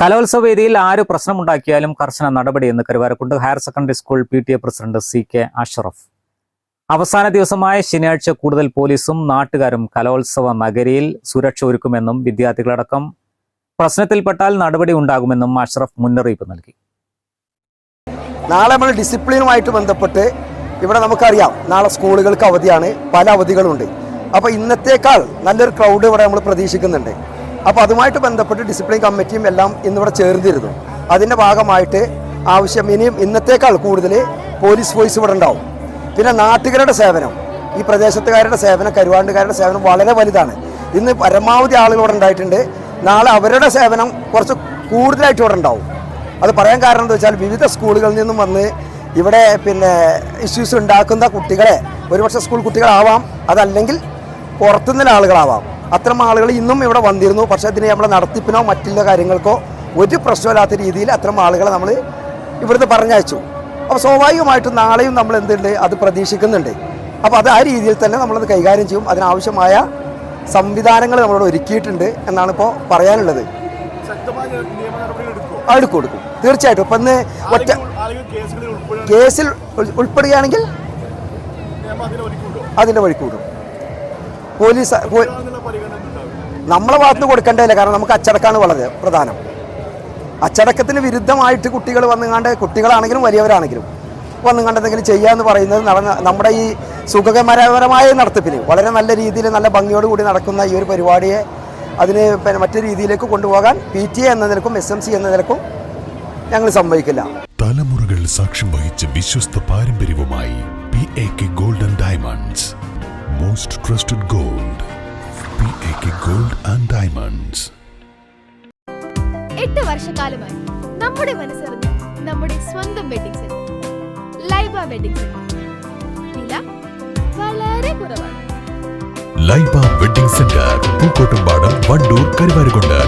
കലോത്സവ വേദിയിൽ ആര് പ്രശ്നമുണ്ടാക്കിയാലും കർശന നടപടിയെന്ന് Karuvarakundu higher secondary school P T A president C K Ashraf. അവസാന ദിവസമായ ശനിയാഴ്ച കൂടുതൽ പോലീസും നാട്ടുകാരും കലോത്സവ നഗരിയിൽ സുരക്ഷ ഒരുക്കുമെന്നും വിദ്യാർത്ഥികളടക്കം പ്രശ്നത്തിൽപ്പെട്ടാൽ നടപടി ഉണ്ടാകുമെന്നും അഷറഫ് മുന്നറിയിപ്പ് നൽകി. നാളെ നമ്മൾ ഡിസിപ്ലിനുമായിട്ട് ബന്ധപ്പെട്ട് ഇവിടെ നമുക്കറിയാം നാളെ സ്കൂളുകൾക്ക് അവധിയാണ് പല അവധികളുണ്ട്. അപ്പോൾ ഇന്നത്തേക്കാൾ നല്ലൊരു ക്രൗഡ് ഇവിടെ നമ്മൾ പ്രതീക്ഷിക്കുന്നുണ്ട്. അപ്പോൾ അതുമായിട്ട് ബന്ധപ്പെട്ട് ഡിസിപ്ലിൻ കമ്മിറ്റിയും എല്ലാം ഇന്നിവിടെ ചേർന്നിരുന്നു. അതിന്റെ ഭാഗമായിട്ട് ആവശ്യം ഇനിയും ഇന്നത്തേക്കാൾ കൂടുതൽ പോലീസ് ഫോഴ്സ് ഇവിടെ ഉണ്ടാവും. പിന്നെ നാട്ടുകാരുടെ സേവനം. ഈ പ്രദേശത്തുകാരുടെ സേവനം കരുവാണ്ടുകാരുടെ സേവനം വളരെ വലുതാണ്. ഇന്ന് പരമാവധി ആളുകൾ ഇവിടെ ഉണ്ടായിട്ടുണ്ട്. നാളെ അവരുടെ സേവനം കുറച്ച് കൂടുതലായിട്ട് ഇവിടെ ഉണ്ടാവും. അത് പറയാൻ കാരണം എന്താ വെച്ചാൽ വിവിധ സ്കൂളുകളിൽ നിന്നും വന്ന് ഇവിടെ പിന്നെ ഇഷ്യൂസ് ഉണ്ടാക്കുന്ന കുട്ടികളെ ഒരുപക്ഷെ സ്കൂൾ കുട്ടികളാവാം അതല്ലെങ്കിൽ പുറത്തുനിന്നുള്ള ആളുകളാവാം. അത്തരം ആളുകൾ ഇന്നും ഇവിടെ വന്നിരുന്നു. പക്ഷേ അതിന് നമ്മുടെ നടത്തിപ്പിനോ മറ്റുള്ള കാര്യങ്ങൾക്കോ ഒരു പ്രശ്നമില്ലാത്ത രീതിയിൽ അത്തരം ആളുകളെ നമ്മൾ ഇവിടുന്ന് പറഞ്ഞയച്ചു. അപ്പോൾ സ്വാഭാവികമായിട്ടും നാളെയും നമ്മൾ എന്തുണ്ട്? അത് പ്രതീക്ഷിക്കുന്നുണ്ട്. അപ്പോൾ അത് ആ രീതിയിൽ തന്നെ നമ്മളത് കൈകാര്യം ചെയ്യും. അതിനാവശ്യമായ സംവിധാനങ്ങൾ നമ്മളോട് ഒരുക്കിയിട്ടുണ്ട് എന്നാണ് ഇപ്പോൾ പറയാനുള്ളത്. എടുക്കും എടുക്കും. തീർച്ചയായിട്ടും. ഇപ്പം ഇന്ന് ഒറ്റ കേസിൽ ഉൾ- ഉൾപ്പെടുകയാണെങ്കിൽ അതിന്റെ വഴി കൂടും. പോലീസ് നമ്മളെ ഭാഗത്തുനിന്ന് കൊടുക്കേണ്ടതില്ല? കാരണം നമുക്ക് അച്ചടക്കമാണ് വളരെ പ്രധാനം. അച്ചടക്കത്തിന് വിരുദ്ധമായിട്ട് കുട്ടികൾ വന്നുകാണ്ട് കുട്ടികളാണെങ്കിലും വലിയവരാണെങ്കിലും വന്നുകാണ്ട് എന്തെങ്കിലും ചെയ്യാന്ന് പറയുന്നത് നടന്ന നമ്മുടെ ഈ സുഖകരപരമായ നടത്തിപ്പിന് വളരെ നല്ല രീതിയിൽ നല്ല ഭംഗിയോടുകൂടി നടക്കുന്ന ഈ ഒരു പരിപാടിയെ അതിന് മറ്റു രീതിയിലേക്ക് കൊണ്ടുപോകാൻ പി ടി എ എന്ന നിലക്കും എസ് എം സി എന്ന നിലക്കും ഞങ്ങൾ സംഭവിക്കില്ല തലമുറകൾ സാക്ഷ്യം വഹിച്ച വിശ്വസ്ത പാരമ്പര്യവുമായി P A K golden diamonds. Most trusted gold P A K gold and diamonds എട്ട് വർഷക്കാലമായി നമ്മുടെ മനസ്സറിഞ്ഞ നമ്മുടെ സ്വന്തം wedding centre Laiba wedding centre വില വളരെ കുറവാണ്. Laiba wedding centre Pookkottumpadam Wandoor Karuvarakundu.